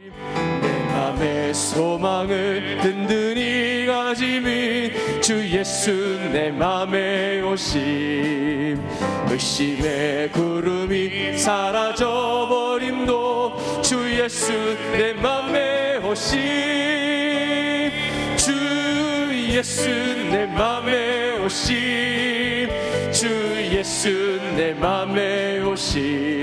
내 맘의 소망을 든든히 가짐이 주 예수 내 맘에 오심. 의심의 구름이 사라져버림도 주 예수 내 맘에 오심. 주 예수 내 맘에 오심. 주 예수 내 맘에 오심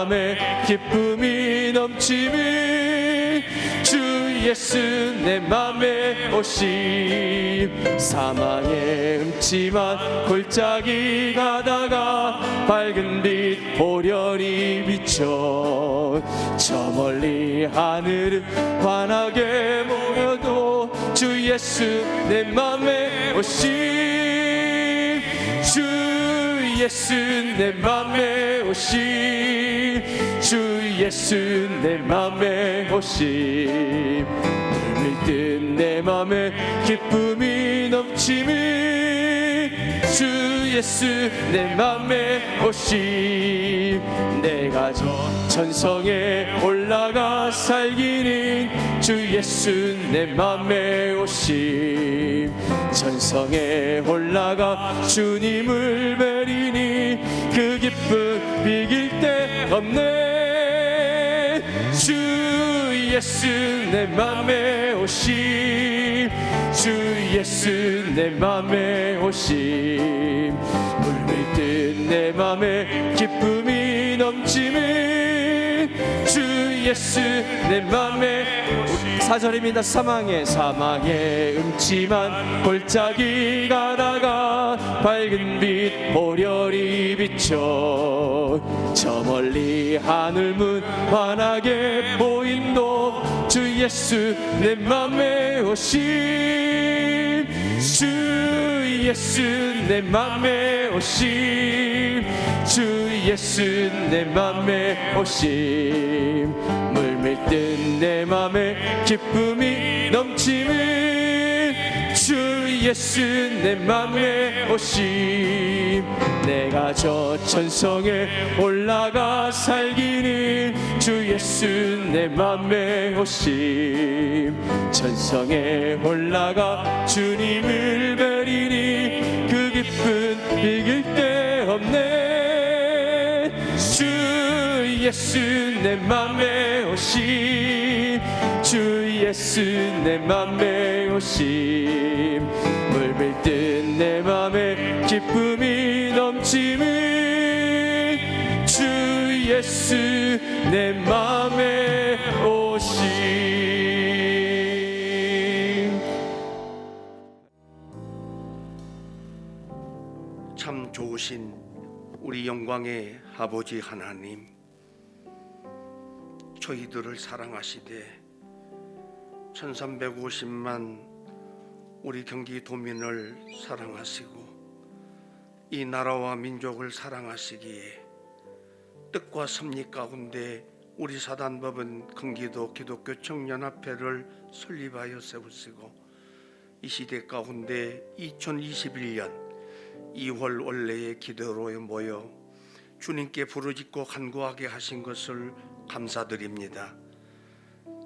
맘에 기쁨이 넘침이 주 예수 내 맘에 오심. 사망의 음침한 골짜기 가다가 밝은 빛 보련히 비춰 저 멀리 하늘은 환하게 보여도 주 예수 내 맘에 오심. 주 예수 내 맘에 오심 주 예수 내 맘에 오심. 물밀듯 내 맘에 기쁨이 넘침이 주 예수 내 맘에 오심. 내가 저 천성에 올라가 살기는 주 예수 내 맘에 오심. 천성에 올라가 주님을 뵈리니 그 기쁨 비길 데 없네 주 예수 내 맘에 오심 주 예수 내 맘에 오심 물밀 듯 내 맘에 기쁨이 넘침이 주 예수 내 맘에 사절입니다. 사망의 사망의 음침한 골짜기 가다가 밝은 빛 보련히 비춰 저 멀리 하늘 문 환하게 보인도 주 예수 내 맘에 오심 주 예수 내 맘에 오심 주 예수 내 맘에 오심 물밀듯 내 맘에 기쁨이 넘침이 주 예수 내 맘에 오심. 내가 저 천성에 올라가 살기는 주 예수 내 맘에 오심. 천성에 올라가 주님을 뵈리니 그 기쁨 이길 데 없네. 주 예수 내 맘에 오심. 주 예수 내 맘에 오심. 물밀 듯 내 맘에 기쁨이 넘침이 주 예수 내 맘에 오심. 참 좋으신 우리 영광의 아버지 하나님 저희들을 사랑하시되 1350만 우리 경기도민을 사랑하시고 이 나라와 민족을 사랑하시기에 뜻과 섭리 가운데 우리 사단법은 경기도 기독교 청년합회를 설립하여 세우시고 이 시대 가운데 2021년 2월 원래의 기도로에 모여 주님께 부르짖고 간구하게 하신 것을 감사드립니다.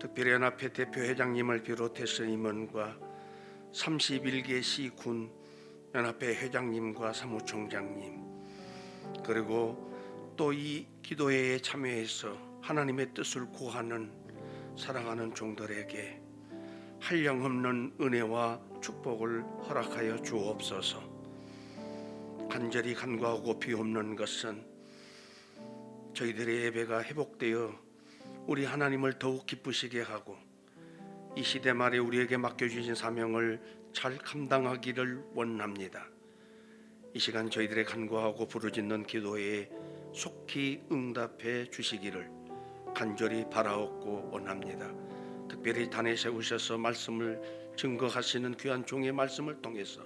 특별연합회 대표 회장님을 비롯해서 임원과 31개 시군 연합회 회장님과 사무총장님 그리고 또 이 기도회에 참여해서 하나님의 뜻을 구하는 사랑하는 종들에게 한량 없는 은혜와 축복을 허락하여 주옵소서. 간절히 간구하고 비옵는 것은 저희들의 예배가 회복되어 우리 하나님을 더욱 기쁘시게 하고 이 시대 말에 우리에게 맡겨주신 사명을 잘 감당하기를 원합니다. 이 시간 저희들의 간구하고 부르짖는 기도에 속히 응답해 주시기를 간절히 바라옵고 원합니다. 특별히 단에 세우셔서 말씀을 증거하시는 귀한 종의 말씀을 통해서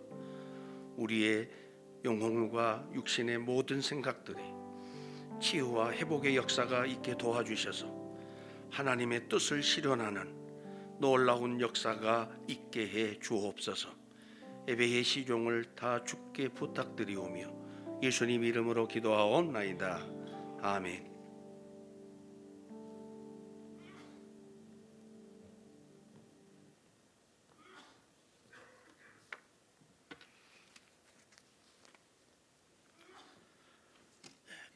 우리의 영혼과 육신의 모든 생각들이 치유와 회복의 역사가 있게 도와주셔서 하나님의 뜻을 실현하는 놀라운 역사가 있게 해 주옵소서. 예배의 시종을 다 주께 부탁드리오며 예수님 이름으로 기도하옵나이다. 아멘.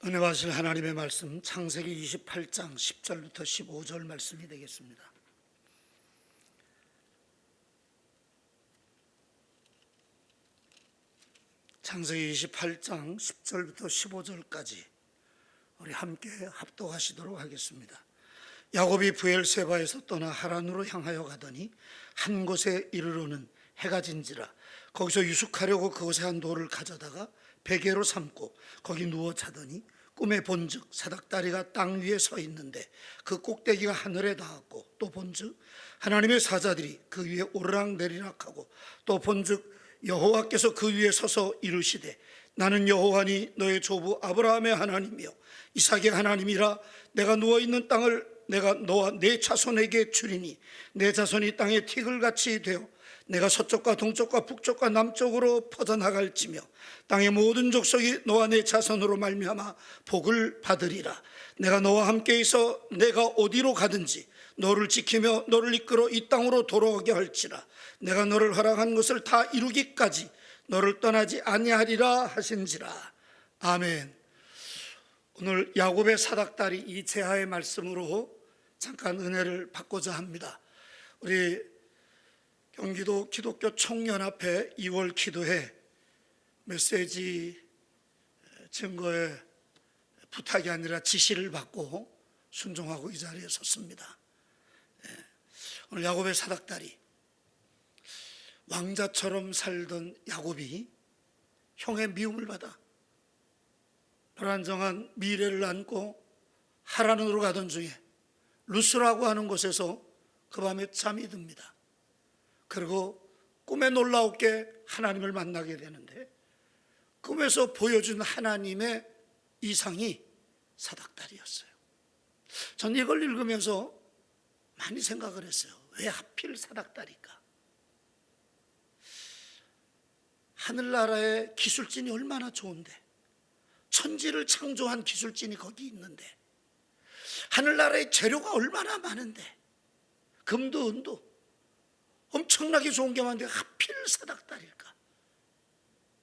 은혜 받으실 하나님의 말씀 창세기 28장 10절부터 15절 말씀이 되겠습니다. 창세기 28장 10절부터 15절까지 우리 함께 합독하시도록 하겠습니다. 야곱이 부엘세바에서 떠나 하란으로 향하여 가더니 한 곳에 이르러는 해가 진지라 거기서 유숙하려고 그곳에 한 돌을 가져다가 베개로 삼고 거기 누워 자더니 꿈에 본즉 사닥다리가 땅 위에 서 있는데 그 꼭대기가 하늘에 닿았고 또 본즉 하나님의 사자들이 그 위에 오르락 내리락하고 또 본즉 여호와께서 그 위에 서서 이르시되 나는 여호와니 너의 조부 아브라함의 하나님이요 이삭의 하나님이라 내가 누워 있는 땅을 내가 너와 내 자손에게 주리니 내 자손이 땅에 티글같이 되어 내가 서쪽과 동쪽과 북쪽과 남쪽으로 퍼져나갈지며 땅의 모든 족속이 너와 내 자손으로 말미암아 복을 받으리라. 내가 너와 함께 있어 내가 어디로 가든지 너를 지키며 너를 이끌어 이 땅으로 돌아오게 할지라. 내가 너를 허락한 것을 다 이루기까지 너를 떠나지 아니하리라 하신지라. 아멘. 오늘 야곱의 사닥다리 이 제하의 말씀으로 잠깐 은혜를 받고자 합니다. 우리 경기도 기독교 총연합회 2월 기도회 메시지 증거에 부탁이 아니라 지시를 받고 순종하고 이 자리에 섰습니다. 예. 오늘 야곱의 사닥다리 왕자처럼 살던 야곱이 형의 미움을 받아 불안정한 미래를 안고 하란으로 가던 중에 루스라고 하는 곳에서 그 밤에 잠이 듭니다. 그리고 꿈에 놀라웠게 하나님을 만나게 되는데 꿈에서 보여준 하나님의 이상이 사닥다리였어요. 전 이걸 읽으면서 많이 생각을 했어요. 왜 하필 사닥다리일까? 하늘나라의 기술진이 얼마나 좋은데 천지를 창조한 기술진이 거기 있는데 하늘나라의 재료가 얼마나 많은데 금도 은도 엄청나게 좋은 게 많은데 하필 사닥다리일까?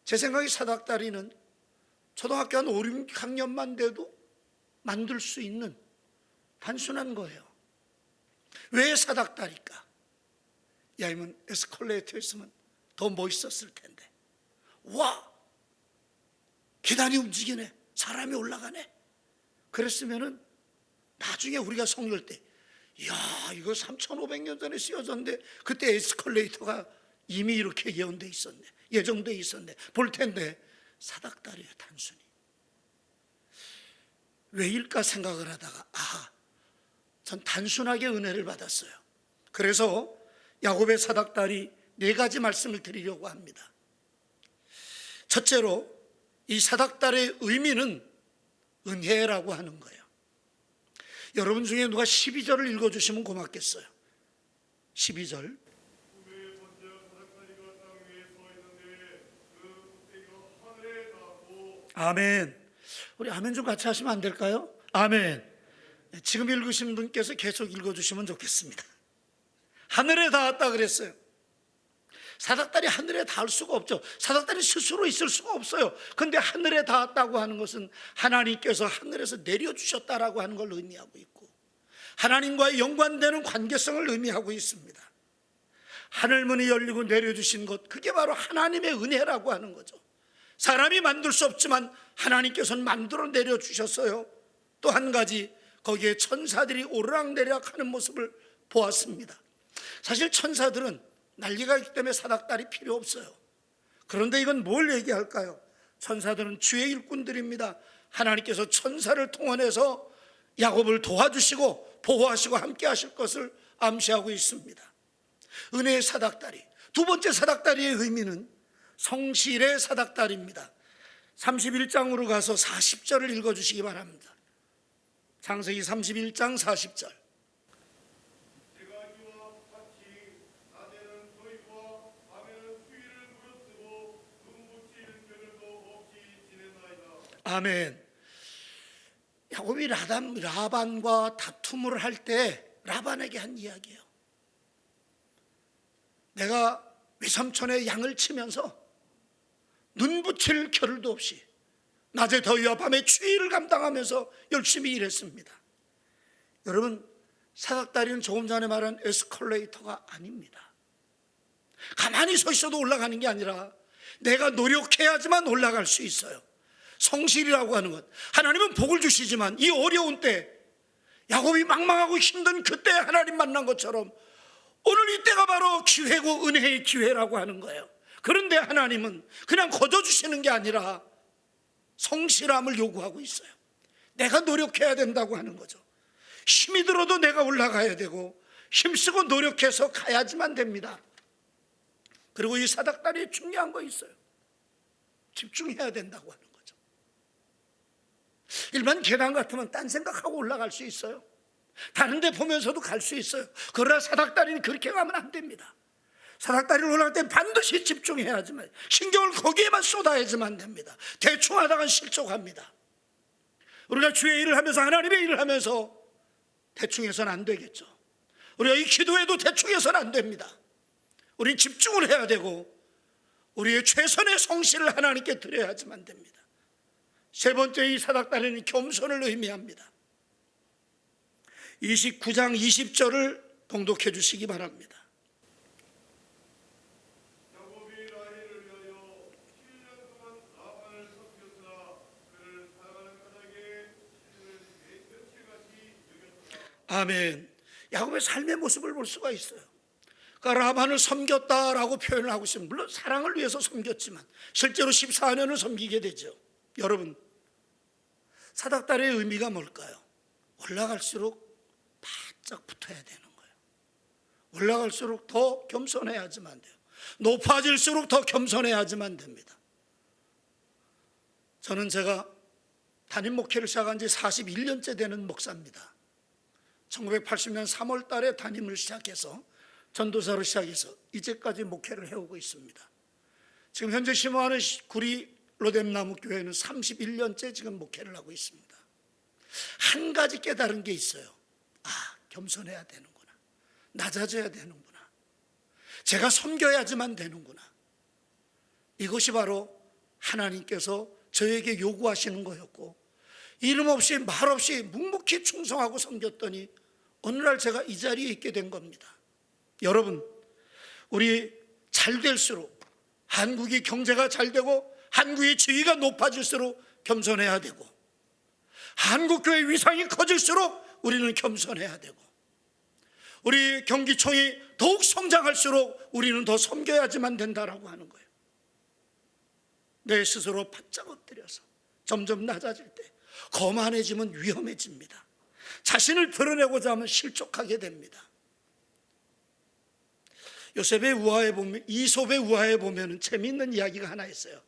제 생각에 사닥다리는 초등학교 한 5, 6학년만 돼도 만들 수 있는 단순한 거예요. 왜 사닥다리일까? 야이면 에스컬레이터였으면 더 멋있었을 텐데. 와! 계단이 움직이네. 사람이 올라가네. 그랬으면은 나중에 우리가 성령 때, 이야, 이거 3,500년 전에 쓰여졌는데, 그때 에스컬레이터가 이미 이렇게 예언돼 있었네. 예정돼 있었네. 볼 텐데, 사닥다리에 단순히. 왜일까 생각을 하다가, 아, 전 단순하게 은혜를 받았어요. 그래서 야곱의 사닥다리 네 가지 말씀을 드리려고 합니다. 첫째로, 이 사닥달의 의미는 은혜라고 하는 거예요. 여러분 중에 누가 12절을 읽어주시면 고맙겠어요. 12절. 아멘. 우리 아멘 좀 같이 하시면 안 될까요? 아멘. 네, 지금 읽으신 분께서 계속 읽어주시면 좋겠습니다. 하늘에 닿았다 그랬어요. 사닥달이 하늘에 닿을 수가 없죠. 사닥달이 스스로 있을 수가 없어요. 근데 하늘에 닿았다고 하는 것은 하나님께서 하늘에서 내려주셨다라고 하는 걸 의미하고 있고 하나님과의 연관되는 관계성을 의미하고 있습니다. 하늘문이 열리고 내려주신 것, 그게 바로 하나님의 은혜라고 하는 거죠. 사람이 만들 수 없지만 하나님께서는 만들어 내려주셨어요. 또 한 가지, 거기에 천사들이 오르락내리락 하는 모습을 보았습니다. 사실 천사들은 난리가 있기 때문에 사닥달이 필요 없어요. 그런데 이건 뭘 얘기할까요? 천사들은 주의 일꾼들입니다. 하나님께서 천사를 통원해서 야곱을 도와주시고 보호하시고 함께 하실 것을 암시하고 있습니다. 은혜의 사닥다리. 두 번째 사닥다리의 의미는 성실의 사닥다리입니다. 31장으로 가서 40절을 읽어 주시기 바랍니다. 창세기 31장 40절. 아멘. 야곱이 라담, 라반과 다툼을 할 때 라반에게 한 이야기예요. 내가 외삼촌의 양을 치면서 눈 붙일 겨를도 없이 낮에 더위와 밤에 추위를 감당하면서 열심히 일했습니다. 여러분, 사닥다리는 조금 전에 말한 에스컬레이터가 아닙니다. 가만히 서 있어도 올라가는 게 아니라 내가 노력해야지만 올라갈 수 있어요. 성실이라고 하는 것. 하나님은 복을 주시지만 이 어려운 때 야곱이 망망하고 힘든 그때 하나님 만난 것처럼 오늘 이때가 바로 기회고 은혜의 기회라고 하는 거예요. 그런데 하나님은 그냥 거저 주시는 게 아니라 성실함을 요구하고 있어요. 내가 노력해야 된다고 하는 거죠. 힘이 들어도 내가 올라가야 되고 힘쓰고 노력해서 가야지만 됩니다. 그리고 이 사닥다리에 중요한 거 있어요. 집중해야 된다고 하는. 일반 계단 같으면 딴 생각하고 올라갈 수 있어요. 다른 데 보면서도 갈 수 있어요. 그러나 사닥다리는 그렇게 가면 안 됩니다. 사닥다리를 올라갈 때 반드시 집중해야지만 신경을 거기에만 쏟아야지만 됩니다. 대충 하다가 실족합니다. 우리가 주의 일을 하면서 하나님의 일을 하면서 대충 해서는 안 되겠죠. 우리가 이 기도에도 대충 해서는 안 됩니다. 우린 집중을 해야 되고 우리의 최선의 성실을 하나님께 드려야지만 됩니다. 세 번째 이 사닥다리는 겸손을 의미합니다. 29장 20절을 봉독해 주시기 바랍니다. 야곱이 라헬을 위하여 7년 동안 라반을 섬겼으나 그를 사랑하는 까닭에 그를 내 며칠같이 여겼다. 아멘. 야곱의 삶의 모습을 볼 수가 있어요. 그러니까 라반을 섬겼다라고 표현을 하고 있습니다. 물론 사랑을 위해서 섬겼지만 실제로 14년을 섬기게 되죠. 여러분, 사닥다리의 의미가 뭘까요? 올라갈수록 바짝 붙어야 되는 거예요. 올라갈수록 더 겸손해야지만 돼요. 높아질수록 더 겸손해야지만 됩니다. 저는 제가 담임 목회를 시작한 지 41년째 되는 목사입니다. 1980년 3월 달에 담임을 시작해서 전도사로 시작해서 이제까지 목회를 해오고 있습니다. 지금 현재 심호하는 구리 로뎀나무 교회는 31년째 지금 목회를 하고 있습니다. 한 가지 깨달은 게 있어요. 아, 겸손해야 되는구나. 낮아져야 되는구나. 제가 섬겨야지만 되는구나. 이것이 바로 하나님께서 저에게 요구하시는 거였고 이름 없이 말 없이 묵묵히 충성하고 섬겼더니 어느 날 제가 이 자리에 있게 된 겁니다. 여러분, 우리 잘 될수록 한국이 경제가 잘 되고 한국의 지위가 높아질수록 겸손해야 되고 한국교회 위상이 커질수록 우리는 겸손해야 되고 우리 경기총이 더욱 성장할수록 우리는 더 섬겨야지만 된다라고 하는 거예요. 내 스스로 바짝 엎드려서 점점 낮아질 때 거만해지면 위험해집니다. 자신을 드러내고자 하면 실족하게 됩니다. 요셉의 우화에 보면 이솝의 우화에 보면 재미있는 이야기가 하나 있어요.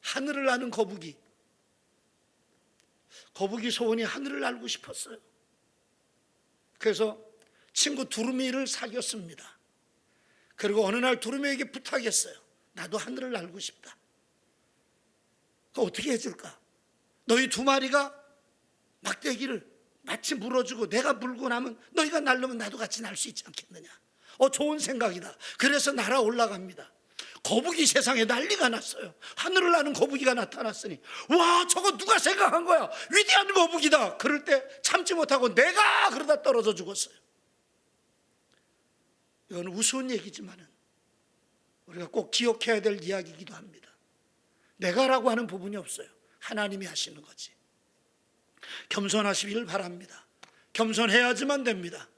하늘을 나는 거북이. 거북이 소원이 하늘을 날고 싶었어요. 그래서 친구 두루미를 사귀었습니다. 그리고 어느 날 두루미에게 부탁했어요. 나도 하늘을 날고 싶다. 그 어떻게 해줄까? 너희 두 마리가 막대기를 마치 물어주고 내가 물고 나면 너희가 날르면 나도 같이 날 수 있지 않겠느냐? 어 좋은 생각이다. 그래서 날아 올라갑니다. 거북이 세상에 난리가 났어요. 하늘을 나는 거북이가 나타났으니 와 저거 누가 생각한 거야? 위대한 거북이다. 그럴 때 참지 못하고 내가 그러다 떨어져 죽었어요. 이건 우스운 얘기지만은 우리가 꼭 기억해야 될 이야기이기도 합니다. 내가라고 하는 부분이 없어요. 하나님이 하시는 거지. 겸손하시기를 바랍니다. 겸손해야지만 됩니다.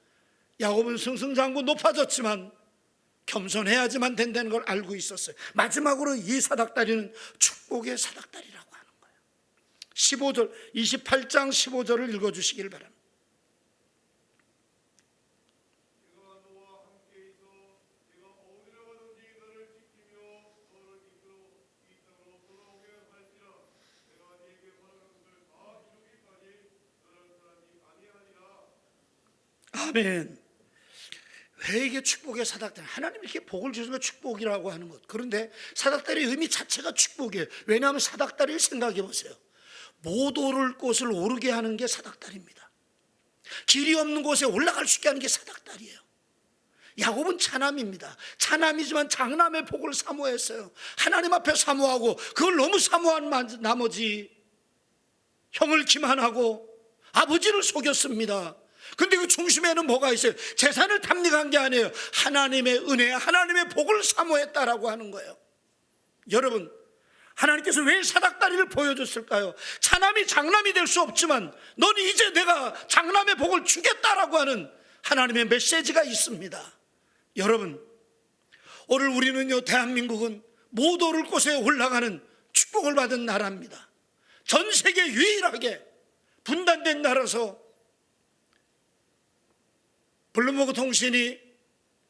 야곱은 승승장구 높아졌지만 겸손해야지만 된다는 걸 알고 있었어요. 마지막으로 이 사닥다리는 축복의 사닥다리라고 하는 거예요. 15절, 28장 15절을 읽어주시길 바랍니다. 아멘. 왜 이게 축복의 사닥다리? 하나님이 이렇게 복을 주시는 거 축복이라고 하는 것. 그런데 사닥다리의 의미 자체가 축복이에요. 왜냐하면 사닥다리를 생각해 보세요. 못 오를 곳을 오르게 하는 게 사닥다리입니다. 길이 없는 곳에 올라갈 수 있게 하는 게 사닥다리예요. 야곱은 차남입니다. 차남이지만 장남의 복을 사모했어요. 하나님 앞에 사모하고 그걸 너무 사모한 만- 나머지 형을 기만하고 아버지를 속였습니다. 근데 그 중심에는 뭐가 있어요? 재산을 탐닉한 게 아니에요. 하나님의 은혜, 하나님의 복을 사모했다라고 하는 거예요. 여러분, 하나님께서 왜 사닥다리를 보여줬을까요? 차남이 장남이 될 수 없지만 넌 이제 내가 장남의 복을 주겠다라고 하는 하나님의 메시지가 있습니다. 여러분, 오늘 우리는요, 대한민국은 못 오를 곳에 올라가는 축복을 받은 나라입니다. 전 세계 유일하게 분단된 나라서 블룸버그 통신이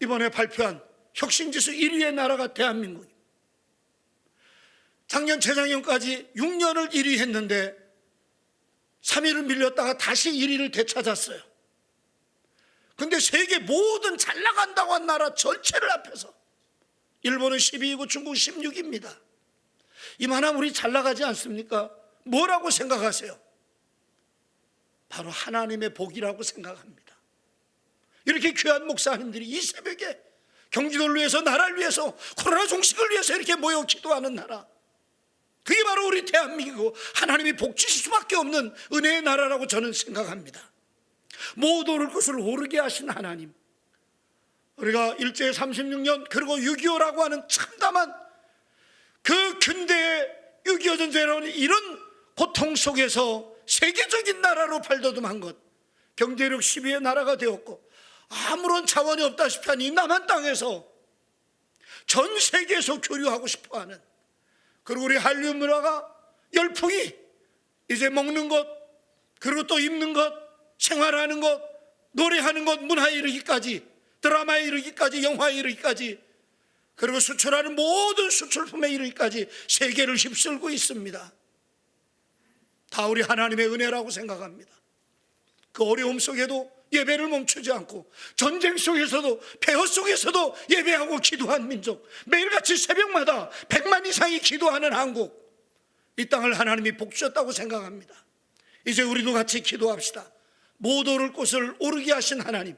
이번에 발표한 혁신지수 1위의 나라가 대한민국입니다. 작년 재작년까지 6년을 1위 했는데 3위를 밀렸다가 다시 1위를 되찾았어요. 근데 세계 모든 잘 나간다고 한 나라 전체를 앞에서 일본은 12위고 중국 16위입니다. 이만하면 우리 잘 나가지 않습니까? 뭐라고 생각하세요? 바로 하나님의 복이라고 생각합니다. 이렇게 귀한 목사님들이 이 새벽에 경기도를 위해서 나라를 위해서 코로나 종식을 위해서 이렇게 모여 기도하는 나라. 그게 바로 우리 대한민국 하나님이 복 주실 수밖에 없는 은혜의 나라라고 저는 생각합니다. 못 오를 것을 오르게 하신 하나님. 우리가 일제 36년 그리고 6.25라고 하는 참담한 그 근대의 6.25 전쟁이라는 이런 고통 속에서 세계적인 나라로 발돋움한 것. 경제력 10위의 나라가 되었고 아무런 자원이 없다시피 한 이 남한 땅에서 전 세계에서 교류하고 싶어 하는 그리고 우리 한류 문화가 열풍이 이제 먹는 것 그리고 또 입는 것 생활하는 것 노래하는 것 문화에 이르기까지 드라마에 이르기까지 영화에 이르기까지 그리고 수출하는 모든 수출품에 이르기까지 세계를 휩쓸고 있습니다. 다 우리 하나님의 은혜라고 생각합니다. 그 어려움 속에도 예배를 멈추지 않고 전쟁 속에서도 폐허 속에서도 예배하고 기도한 민족. 매일같이 새벽마다 100만 이상이 기도하는 한국. 이 땅을 하나님이 복 주셨다고 생각합니다. 이제 우리도 같이 기도합시다. 못 오를 곳을 오르게 하신 하나님.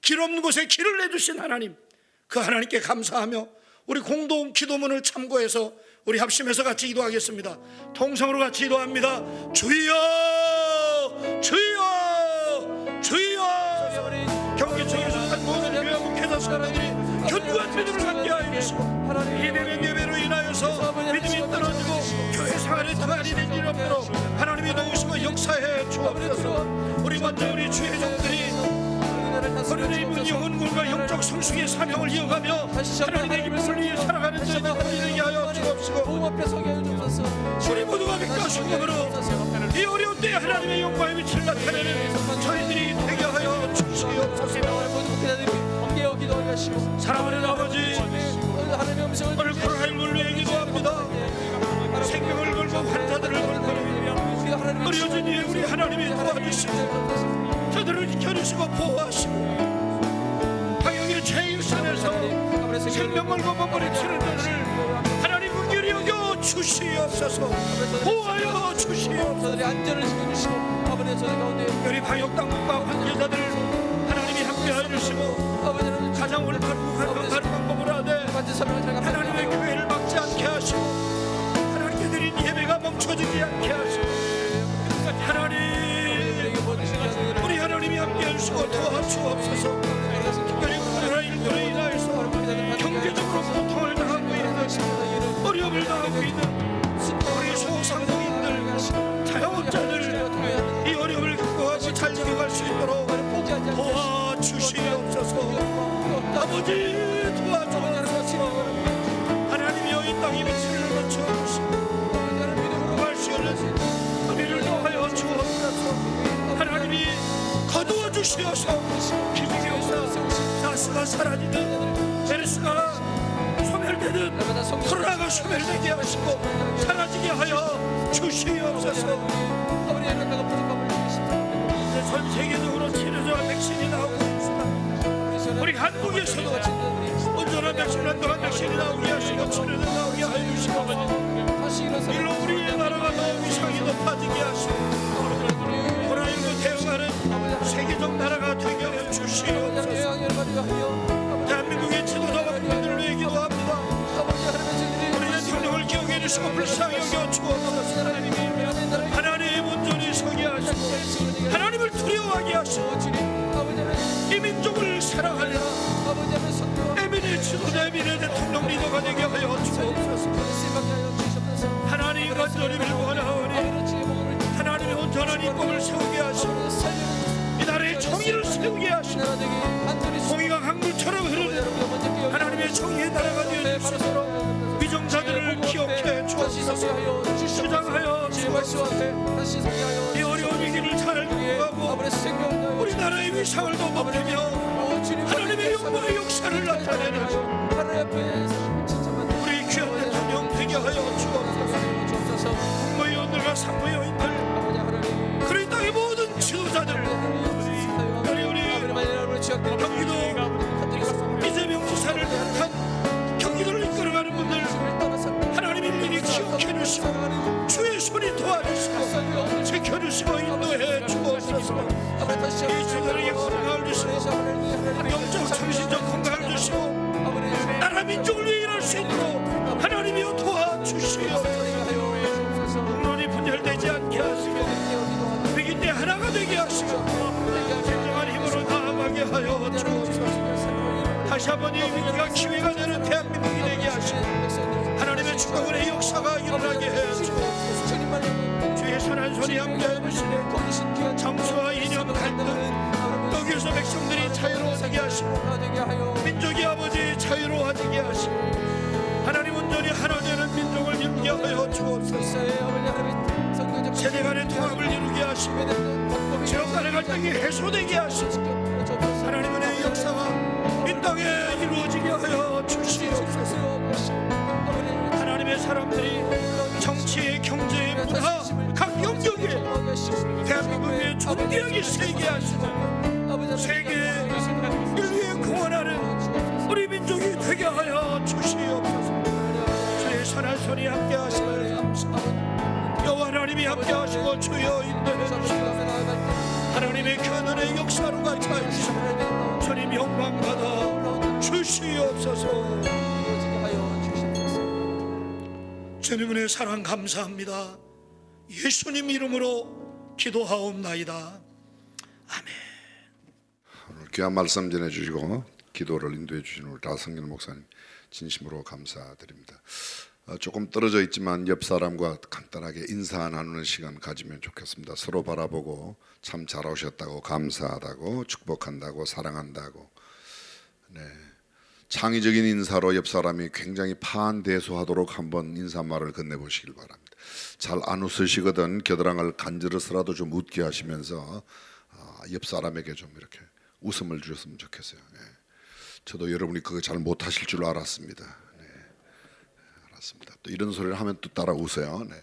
길 없는 곳에 길을 내주신 하나님. 그 하나님께 감사하며 우리 공동 기도문을 참고해서 우리 합심해서 같이 기도하겠습니다. 통성으로 같이 기도합니다. 주여! 주여 주여! 경기청에서 한 모든 교회 목회자 성도들이 견고한 믿음을 갖게 하여 주시고 이대면 예배로 인하여서 믿음이 떨어지고 교회 생활에 등한이 된일 없도록 하나님이 도우시고 역사해 주옵소서. 우리 먼저 우리 주의 종들이 우리의 입은 영혼과 영적 성숙의 사명을 이어가며 하나님의 기쁨을 위해 살아가는 저희들 되게 하여 주옵시고. 우리 모두가 믿고 수고으로 이 어려운 때에 하나님의 영광의 빛을 나타내는 저희들이 되게 하여 주시옵소서. 사랑하는 아버지 오늘 코로나19를 위해 기도합니다. 생명을 걸고 환자들을 걸고 어려진 이에 우리 하나님이 도와주시고 저들 을 지켜주시고 보호하시고 방역일 제일산에서 생명 걸고 몸부림치는 자들을 하나님 은결히 여겨 주시옵소서. 보호하여 주시옵소서. 우리 방역 당국과 관계자들 하나님이 함께하여 주시고 가장 가장 방법을 하되 하나님의 교회를 막지 않게 하시고 하나님께 드린 예배가 멈춰지지 않게 하시고 주시고 도와주옵소서 특별히 코로나 일로 인하여서 경제적으로 고통을 당하고 있는 어려움을 당하고 있는 우리 소상공인들 자영업자들 이 어려움을 극복하고 잘 이겨갈 수 있도록 도와주시옵소서. 아버지 기적이 없어 다스가 사라지듯 베르스가 소멸되듯 코로나가 소멸되게 하시고 사라지게 하여 주시옵소서. 전 세계적으로 치료제와 백신이 나오고 있습니다. 우리 한국에서도 온전한 백신 한동안 백신이 나오게 하시고 치료제 나오게 하여 주시고 일로 우리의 나라가 더 위상이 높아지게 하시고 코로나19 대응하는 세 계속 나라가 되게 해 주시옵소서. 대한민국의 지도자와 국민들 위해 기도합니다. 우리 대통령을 기억해 주시고 불쌍히 여겨 주옵소서. 하나님의 온전히 서게 하시고 하나님을 두려워하게 하시고 이 민족을 사랑하려 에미네 지도자 에미네 대통령 리더가 되게 하여 주옵소서. 하나님 간절히 빌고 하나오니 하나님의 온전한 이법을 세우게 하시고 정의를 세우게 하시고 공의가 강물처럼 흐르는 하나님의 정의의 나라가 되어 주시고 위정자들을 기억해 주옵소서. 주장하여 주옵소서. 이 어려운 위기를 잘 극복하고 우리나라의 위상을 더 높이며 하나님의 영광의 역사를 나타내는 우리 귀한 대통령 되게 하여 주옵소서. 국무위원들과 상무위원들 그리 땅의 모든 지도자들 경기도 이재명 지사를 비롯한 경기도를 이끌어가는 분들 하나님의 일일이 기억해 주시고 이 위기가 기회가 되는 대한민국이 되게 하시고 하나님의 축복의 역사가 일어나게 해 주옵소서 주의 선한 손이 함께 해 주시네 정치와 이념 갈등 여기에서 백성들이 자유로워지게 하시고 민족이 아버지 자유로워지게 하시고 하나님 온전히 하나 되는 민족을 이루게 하여 주옵소서. 세대 간의 통합을 이루게 하시고 지역 간의 갈등이 해소되게 하시고 사람들이 정치의 경제의 문화 각 영역에 대한민국의 존귀하게 세게 하시고 세계를 위해 공헌하는 우리 민족이 되게 하여 주시옵소서. 주의 선한 손이 함께 하시고 여호와 하나님이 함께 하시고 주여 인도해 주시고 하나님의 견원의 역사로 같이 하시고 주님 영광 받아 주시옵소서 주님의 사랑 감사합니다 예수님 이름으로 기도하옵나이다 아멘 오늘 귀한 말씀 전해 주시고 기도를 인도해 주신 우리 다성길 목사님 진심으로 감사드립니다. 어, 조금 떨어져 있지만 옆 사람과 간단하게 인사 나누는 시간 가지면 좋겠습니다. 서로 바라보고 참 잘오셨다고 감사하다고 축복한다고 사랑한다고 네. 창의적인 인사로 옆 사람이 굉장히 파한대소하도록 한번 인사말을 건네보시길 바랍니다. 잘 안 웃으시거든 겨드랑을 간지러서라도 좀 웃게 하시면서 아, 옆 사람에게 좀 이렇게 웃음을 주셨으면 좋겠어요. 예. 저도 여러분이 그거 잘 못하실 줄 알았습니다. 네. 알았습니다. 또 이런 소리를 하면 또 따라 웃어요. 네.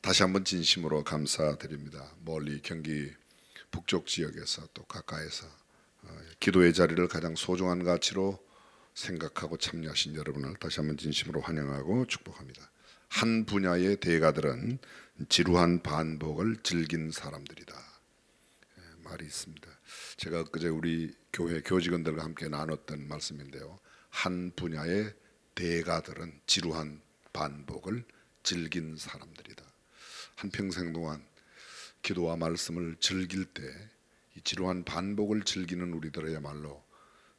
다시 한번 진심으로 감사드립니다. 멀리 경기 북쪽 지역에서 또 가까이서 어, 기도의 자리를 가장 소중한 가치로 생각하고 참여하신 여러분을 다시 한번 진심으로 환영하고 축복합니다. 한 분야의 대가들은 지루한 반복을 즐긴 사람들이다. 예, 말이 있습니다. 제가 엊그제 우리 교회 교직원들과 함께 나눴던 말씀인데요. 한 분야의 대가들은 지루한 반복을 즐긴 사람들이다. 한 평생 동안 기도와 말씀을 즐길 때 이 지루한 반복을 즐기는 우리들이야말로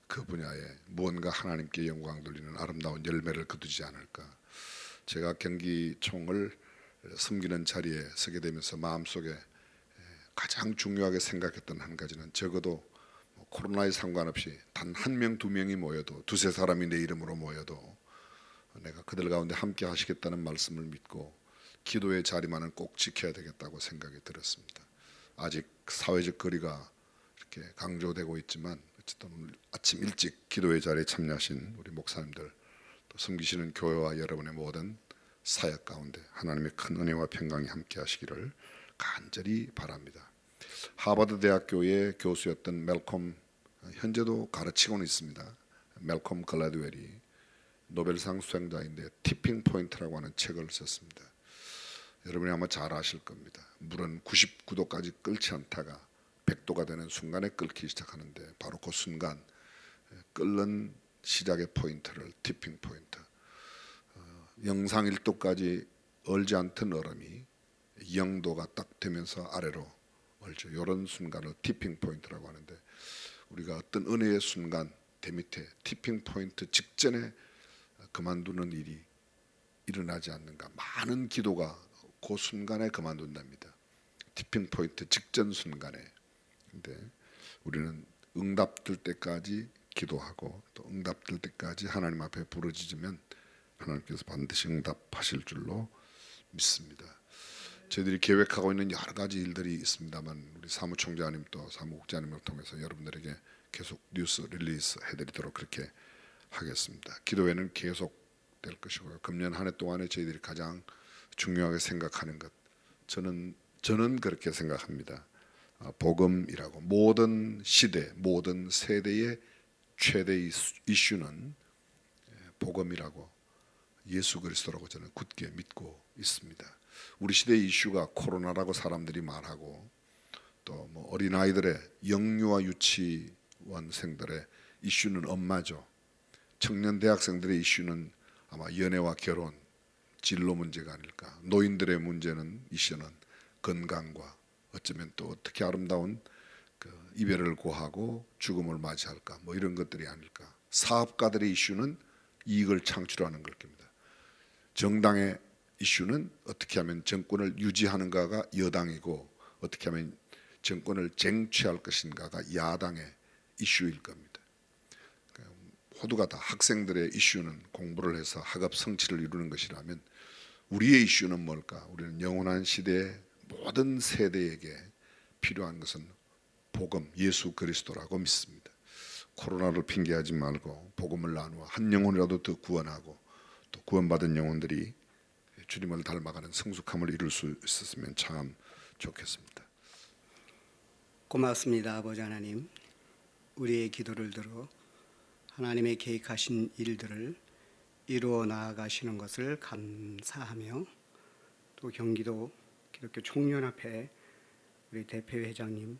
그 분야에 무언가 하나님께 영광 돌리는 아름다운 열매를 거두지 않을까. 제가 경기총을 섬기는 자리에 서게 되면서 마음속에 가장 중요하게 생각했던 한 가지는 적어도 뭐 코로나에 상관없이 단 한 명 두 명이 모여도 두세 사람이 내 이름으로 모여도 내가 그들 가운데 함께 하시겠다는 말씀을 믿고 기도의 자리만은 꼭 지켜야 되겠다고 생각이 들었습니다. 아직 사회적 거리가 이렇게 강조되고 있지만 어쨌든 아침 일찍 기도의 자리에 참여하신 우리 목사님들 또 섬기시는 교회와 여러분의 모든 사역 가운데 하나님의 큰 은혜와 평강이 함께 하시기를 간절히 바랍니다. 하버드 대학교의 교수였던 멜콤 현재도 가르치고는 있습니다. 멜콤 글라드웰이 노벨상 수상자인데 티핑 포인트라고 하는 책을 썼습니다. 여러분이 아마 잘 아실 겁니다. 물은 99도까지 끓지 않다가 100도가 되는 순간에 끓기 시작하는데 바로 그 순간 끓는 시작의 포인트를 티핑 포인트 어, 영상 1도까지 얼지 않던 얼음이 0도가 딱 되면서 아래로 얼죠. 이런 순간을 티핑 포인트라고 하는데 우리가 어떤 은혜의 순간 대밑에 티핑 포인트 직전에 그만두는 일이 일어나지 않는가 많은 기도가 그 순간에 그만둔답니다. 티핑 포인트 직전 순간에 근데 우리는 응답될 때까지 기도하고 또 응답될 때까지 하나님 앞에 부르짖으면 하나님께서 반드시 응답하실 줄로 믿습니다. 저희들이 계획하고 있는 여러 가지 일들이 있습니다만 우리 사무총장님 또 사무국장님을 통해서 여러분들에게 계속 뉴스 릴리스 해드리도록 그렇게 하겠습니다. 기도회는 계속 될 것이고요. 금년 한 해 동안에 저희들이 가장 중요하게 생각하는 것 저는 저는 그렇게 생각합니다. 아, 복음이라고 모든 시대 모든 세대의 최대 이슈- 이슈는 예, 복음이라고 예수 그리스도라고 저는 굳게 믿고 있습니다. 우리 시대의 이슈가 코로나라고 사람들이 말하고 또 뭐 어린 아이들의 영유아 유치원생들의 이슈는 엄마죠. 청년 대학생들의 이슈는 아마 연애와 결혼, 진로 문제가 아닐까. 노인들의 문제는 이슈는 건강과 어쩌면 또 어떻게 아름다운 그 이별을 고하고 죽음을 맞이할까. 뭐 이런 것들이 아닐까. 사업가들의 이슈는 이익을 창출하는 걸 겁니다. 정당의 이슈는 어떻게 하면 정권을 유지하는가가 여당이고 어떻게 하면 정권을 쟁취할 것인가가 야당의 이슈일 겁니다. 그러니까 모두가 다 학생들의 이슈는 공부를 해서 학업 성취를 이루는 것이라면 우리의 이슈는 뭘까? 우리는 영원한 시대의 모든 세대에게 필요한 것은 복음 예수 그리스도라고 믿습니다. 코로나를 핑계하지 말고 복음을 나누어 한 영혼이라도 더 구원하고 또 구원받은 영혼들이 주님을 닮아가는 성숙함을 이룰 수 있었으면 참 좋겠습니다. 고맙습니다, 아버지 하나님. 우리의 기도를 들어 하나님의 계획하신 일들을 이루어 나아가시는 것을 감사하며 또 경기도 기독교 총연합회 우리 대표회장님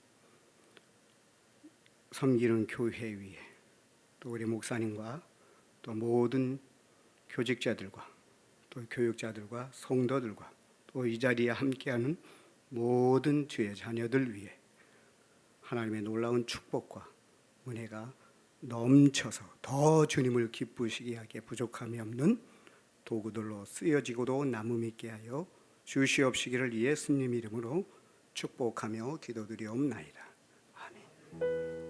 섬기는 교회 위에 또 우리 목사님과 또 모든 교직자들과 또 교육자들과 성도들과 또 이 자리에 함께하는 모든 주의 자녀들 위해 하나님의 놀라운 축복과 은혜가 넘쳐서 더 주님을 기쁘시게 하게 부족함이 없는 도구들로 쓰여지고도 남음 있게 하여 주시옵시기를 예수님 이름으로 축복하며 기도드리옵나이다. 아멘.